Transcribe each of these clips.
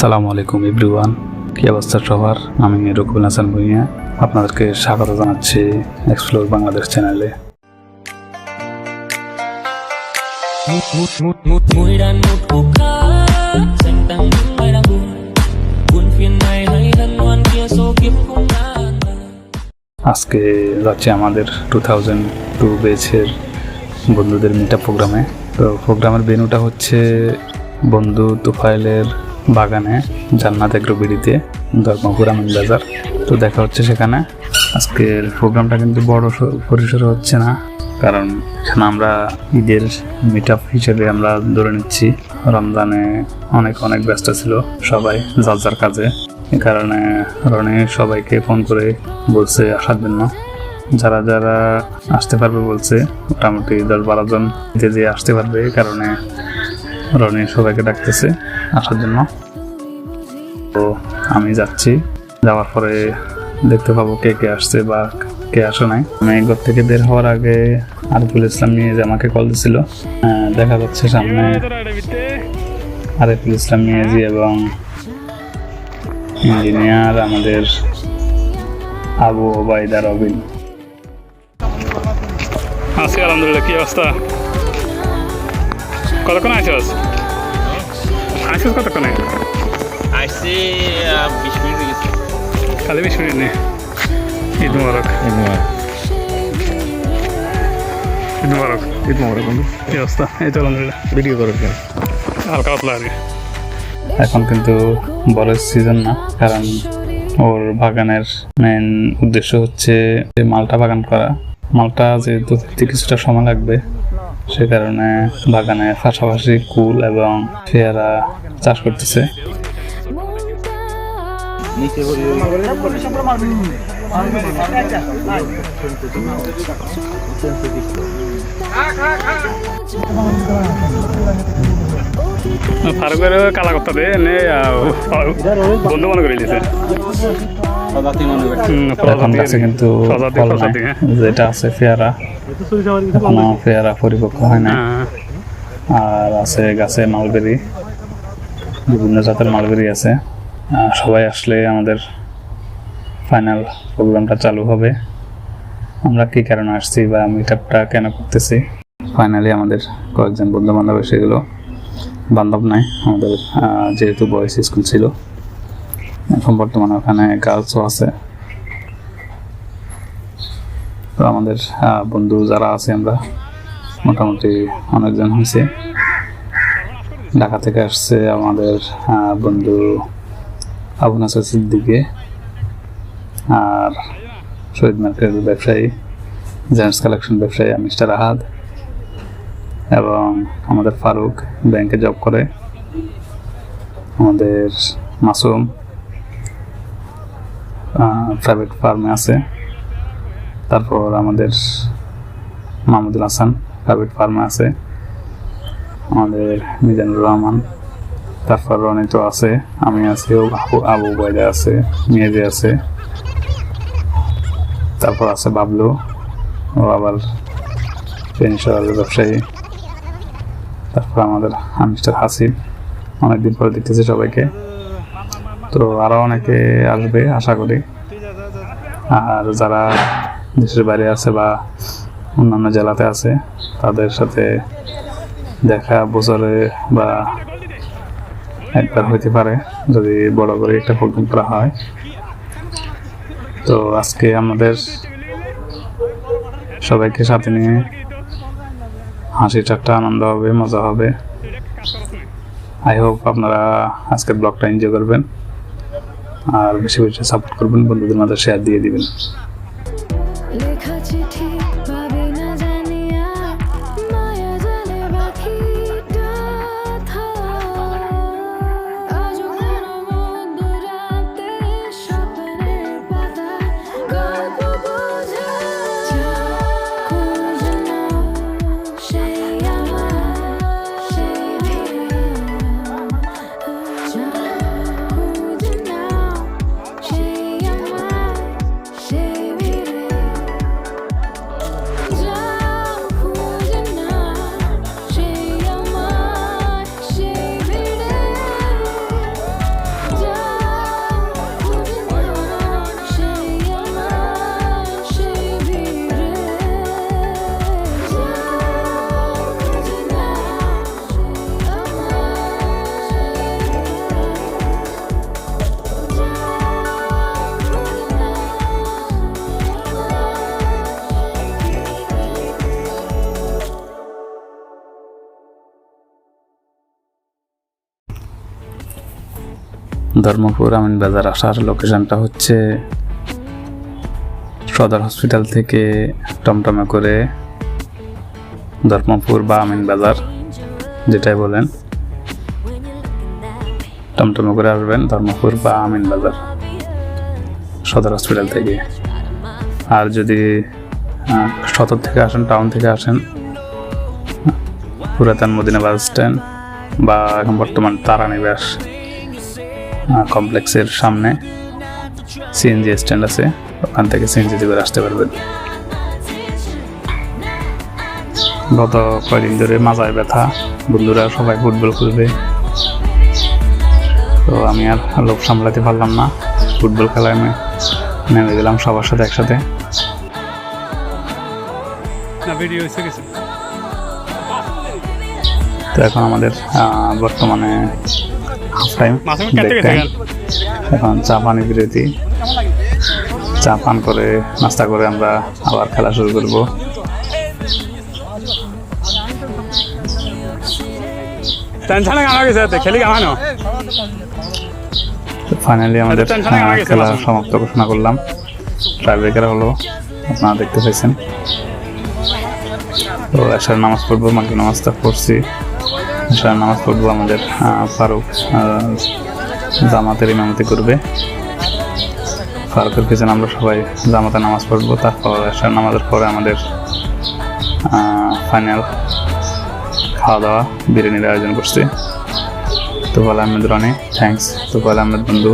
সালামু আলাইকুম এভরিওয়ান। কি অবস্থা সবার? আমি রকুল হাসান ভুইয়া। আপনাদেরকে স্বাগত জানাচ্ছি এক্সপ্লোর বাংলাদেশ চ্যানেলে আজকে যাচ্ছে আমাদের টু থাউজেন্ড টু বেচের বন্ধুদের মিটা প্রোগ্রামে। তো প্রোগ্রামের ভেনুটা হচ্ছে বন্ধু তুফাইলের বাগানে জান্নাত এগ্রোবিড়িতে ধর্মপুর বাজার। তো দেখা হচ্ছে সেখানে। আজকের প্রোগ্রামটা কিন্তু বড় পরিসরে হচ্ছে না। কারণ এখানে আমরা ঈদের মিট আপ হিসেবে আমরা ধরে নিচ্ছি, রমজানে অনেক অনেক ব্যস্ত ছিল সবাই যার যার কাজে। এ কারণে রনি সবাইকে ফোন করে বলছে, আসার জন্য। যারা যারা আসতে পারবে বলছে, মোটামুটি দশ বারো জন যে আসতে পারবে এই কারণে রনি সবাইকে ডাকতেছে আসার জন্য। তো আমি যাচ্ছি। যাওয়ার পরে দেখতে পাবো কে কে আসছে বা কে আসে নাই। আমি ঘর থেকে বের হওয়ার আগে আরিফুল ইসলাম নিয়ে যে আমাকে কল দিছিল দেখা যাচ্ছে সামনে আরিফুল ইসলাম মিয়াজি এবং ইঞ্জিনিয়ার আমাদের আবু ওবায়দা রবিন। আছি, আলহামদুলিল্লাহ। কি অবস্থা? কতক্ষণ কতক্ষণে? আসছি বিশ মিনিট হয়ে গেছে। খালি বিশ মিনিট নেই ঈদ মুবারক। ঈদ মুবারক। ঈদ মোবারক। বন্ধু। কি অবস্থা? এই তো আলহামদুলিল্লাহ। ভিডিও করো কেন? হালকা পাতলা আর এখন কিন্তু বড় সিজন না কারণ ওর বাগানের মেন উদ্দেশ্য হচ্ছে যে মালটা বাগান করা। মালটা যেহেতু কিছুটা সময় লাগবে সে কারণে বাগানের পাশাপাশি কুল এবং পেয়ারা চাষ করতেছে। ফারুকের কালা করতে দে নে আহ, বন্ধু মনে করে দিয়েছে কিন্তু হ্যাঁ। যেটা আছে পেয়ারা। এখনও পেয়ারা পরিপক্ক হয় না হ্যাঁ। আর আছে গাছে মালবেরি। বিভিন্ন জাতের মালবেরি আছে। সবাই আসলে আমাদের ফাইনাল প্রোগ্রামটা চালু হবে। আমরা কি কারণে আসছি বা মিটআপটা কেন করতেছি? ফাইনালি আমাদের কয়েকজন বন্ধু বান্ধব এসে গেলো। বান্ধব নাই, আমাদের যেহেতু বয়েজ স্কুল ছিল। এখন বর্তমানে ওখানে গার্লসও আছে। তো আমাদের বন্ধু যারা আছে আমরা মোটামুটি অনেকজন হয়েছে। ঢাকা থেকে আসছে আমাদের বন্ধু আবু নাসর সিদ্দিকে আর শহীদ মার্কেটের ব্যবসায়ী জেন্টস কালেকশন ব্যবসায়ী মিস্টার আহাদ এবং আমাদের ফারুক ব্যাংকে জব করে, আমাদের মাসুম প্রাইভেট ফার্মে আছে। তারপর আমাদের মাহমুদুল হাসান প্রাইভেট ফার্মে আছে। আমাদের মিজানুর রহমান। তারপর রনিত আছে, আমি আছি আবু আবু বয়দা আছে মেয়েদে আছে। তারপর আছে বাবলু, ও আবার পেনশনের ব্যবসায়ী। তারপর আমাদের মিস্টার হাসিব, অনেকদিন পরে দেখতেছি সবাইকে। তো আরও অনেকে আসবে, আশা করি। আর যারা দেশের বাইরে আছে বা অন্যান্য জেলাতে আছে, তাদের সাথে দেখা বছরে বা একবার হইতে পারে, যদি বড় করে একটা প্রোগ্রাম করা হয়। তো আজকে আমাদের সবাইকে সাথে নিয়ে হাসি ঠাট্টা, আনন্দ হবে, মজা হবে। আই হোপ আপনারা আজকের ব্লগটা এনজয় করবেন। আর বেশি বেশি সাপোর্ট করবেন, বন্ধুদের মাঝে শেয়ার দিয়ে দিবেন। লেখা চিঠি ধর্মপুর আমিন বাজার আসার লোকেশনটা হচ্ছে সদর হসপিটাল থেকে টমটমে করে ধর্মপুর বা আমিন বাজার, যেটাই বলেন। টমটমে করে আসবেন ধর্মপুর বা আমিন বাজার সদর হসপিটাল থেকে। আর যদি সদর থেকে আসেন টাউন থেকে আসেন, পুরাতন মদিনা বাস স্ট্যান্ড বা এখন বর্তমান তারা নিবাস কমপ্লেক্সের সামনে সিএনজি স্ট্যান্ড আছে। ওখান থেকে সিএনজি করে আসতে পারবেন। গত কয়দিন ধরে মাজায় ব্যথা। বন্ধুরা সবাই ফুটবল খেলবে। তো আমি আর লোক সামলাতে পারলাম না। ফুটবল খেলায় আমি নেমে গেলাম সবার সাথে একসাথে। তো এখন আমাদের বর্তমানে টাইম এখন চা পানি বিরতি। চা পান করে নাস্তা করে আমরা আবার খেলা শুরু করব। টেনশনে গানা গেছে খেলি গামানো ফাইনালি আমাদের খেলা সমাপ্ত ঘোষণা করলাম। ট্রাই ব্রেকার হলো আপনারা দেখতে পাইছেন। তো এসার নামাজ পড়ব মাকে নামাজটা পড়ছি। এসার নামাজ পড়ব আমাদের ফারুক জামাতের ইমামতি করবে। ফারুকের পিছনে আমরা সবাই জামাতে নামাজ পড়ব, তারপর এসার নামাজের পরে আমাদের ফাইনাল খাওয়া দাওয়া বিরিয়ানির আয়োজন করছি। তুফাল আহমেদ রনি থ্যাংকস তুফাল আহমেদ বন্ধু,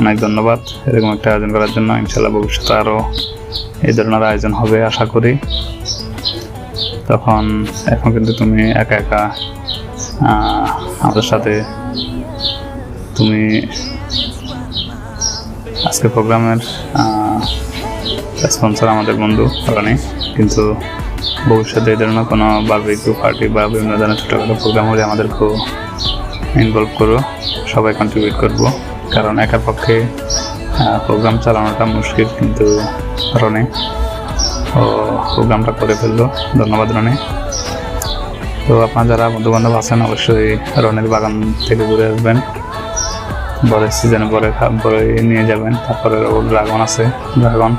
অনেক ধন্যবাদ। এরকম একটা আয়োজন করার জন্য ইনশাল্লাহ ভবিষ্যতে আরও এই ধরনের আয়োজন হবে, আশা করি। তখন, এখন কিন্তু তুমি একা একা আমাদের সাথে তুমি আজকে প্রোগ্রামের স্পন্সর আমাদের বন্ধু রনি কিন্তু ভবিষ্যতে এই ধরনের কোনো বার্বিকিউ পার্টি বা বিভিন্ন ধরনের ছোটোখাটো প্রোগ্রাম হলে আমাদেরকেও ইনভলভ করো। সবাই কন্ট্রিবিউট করব। কারণ একার পক্ষে প্রোগ্রাম চালানোটা মুশকিল কিন্তু রনে ও প্রোগ্রামটা করে ফেলল। ধন্যবাদ রনে তো আপনার যারা বন্ধু বান্ধব আছেন, অবশ্যই রনের বাগান থেকে ঘুরে আসবেন। বরের সিজনে বরে বরে নিয়ে যাবেন। তারপরে ড্রাগন আছে ড্রাগন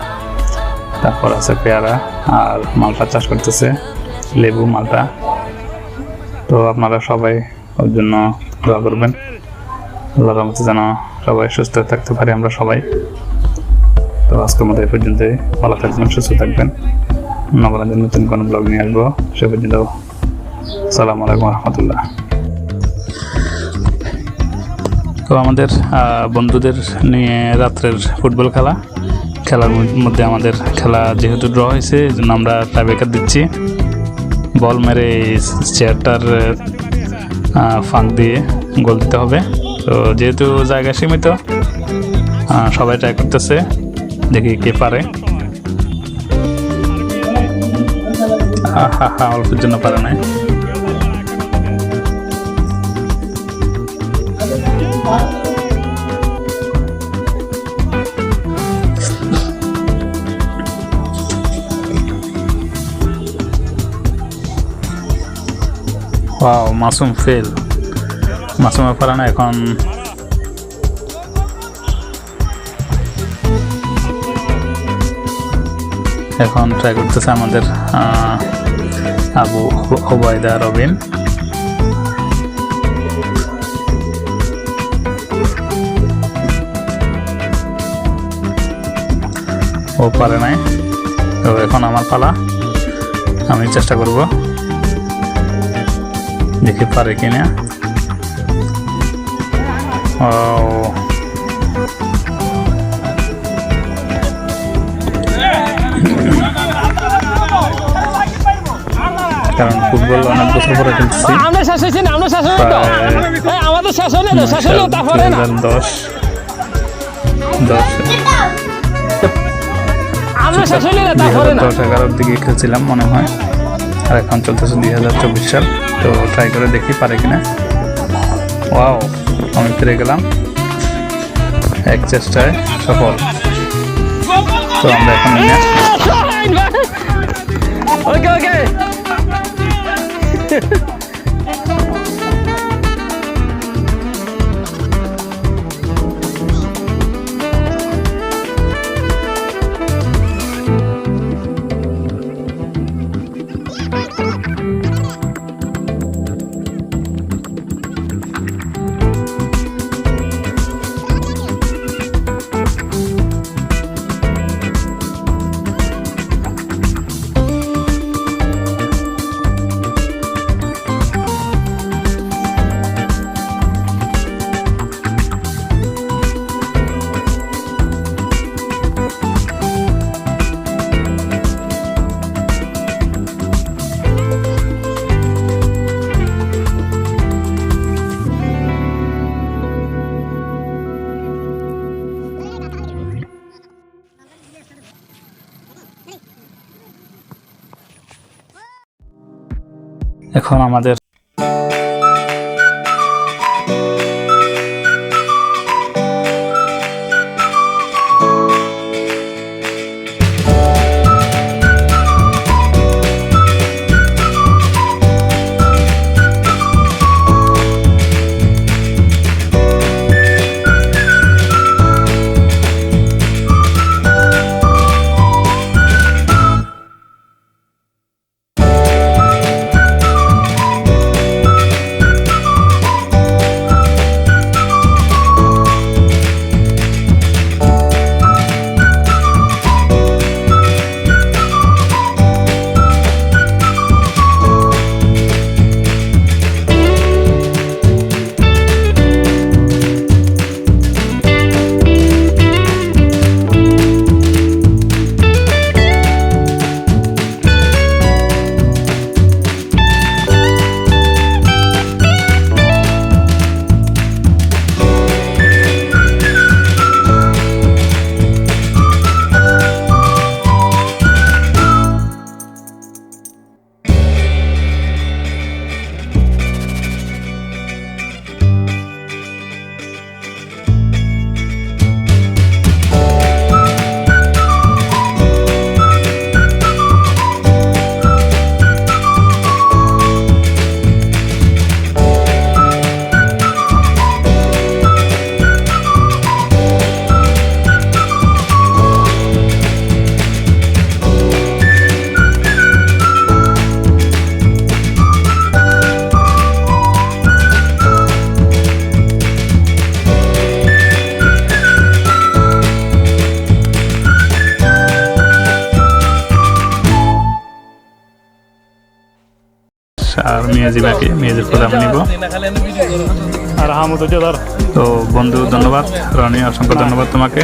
তারপর আছে পেয়ারা আর মালটা চাষ করতেছে, লেবু মালটা। তো আপনারা সবাই ওর জন্য দোয়া করবেন। আল্লাহর রহমতে যেন সবাই সুস্থ থাকতে পারি আমরা সবাই। তো আজকের মতো এই পর্যন্ত ভালো থাকবেন, সুস্থ থাকবেন। নবনাদের নতুন কোনো ব্লগ নিয়ে আসব। সে পর্যন্ত সালাম আলাইকুম রহমতুল্লাহ। তো আমাদের বন্ধুদের নিয়ে রাত্রের ফুটবল খেলা। খেলার মধ্যে আমাদের খেলা যেহেতু ড্র হয়েছে এই জন্য আমরা টাইব্রেকার দিচ্ছি। বল মেরে চেয়ারটার ফাঁক দিয়ে গোল দিতে হবে। তো যেহেতু জায়গা সীমিত সবাই ট্রাই করতেছে, দেখি কে পারে। হা হা হা, অল্পের জন্য পারে নাই। Wow Masum fail. মাসুমের পারে না এখন এখন ট্রাই করতেছে আমাদের আবু ওবায়দা রবিন। ও পারে নাই। তো এখন আমার পালা। আমি চেষ্টা করব। দেখি পারে কিনা? ও কারণ ফুটবল অনেক বছর পরে খেলতেছি। আমরা শেষ হয়েছি না আমরা শেষ হয়ে আমাদের শেষ হলে তো? শেষ হলে তারপরে না? দশ। দশ। আমরা শেষ হলে না তারপরে না? দশ এগারোর দিকে খেলছিলাম মনে হয়। আর এখন চলতেছে দুই হাজার চব্বিশ সাল। তো ট্রাই করে দেখি পারে কিনা। ওয়াও আমি ফিরে গেলাম। এক চেষ্টায় সফল। তো আমরা এখন ওকে ওকে এখন আমাদের আর বাকি বাকি মেয়াজির আমি নিব। আর হামুদ তো বন্ধু, ধন্যবাদ। রনি, অসংখ্য ধন্যবাদ তোমাকে।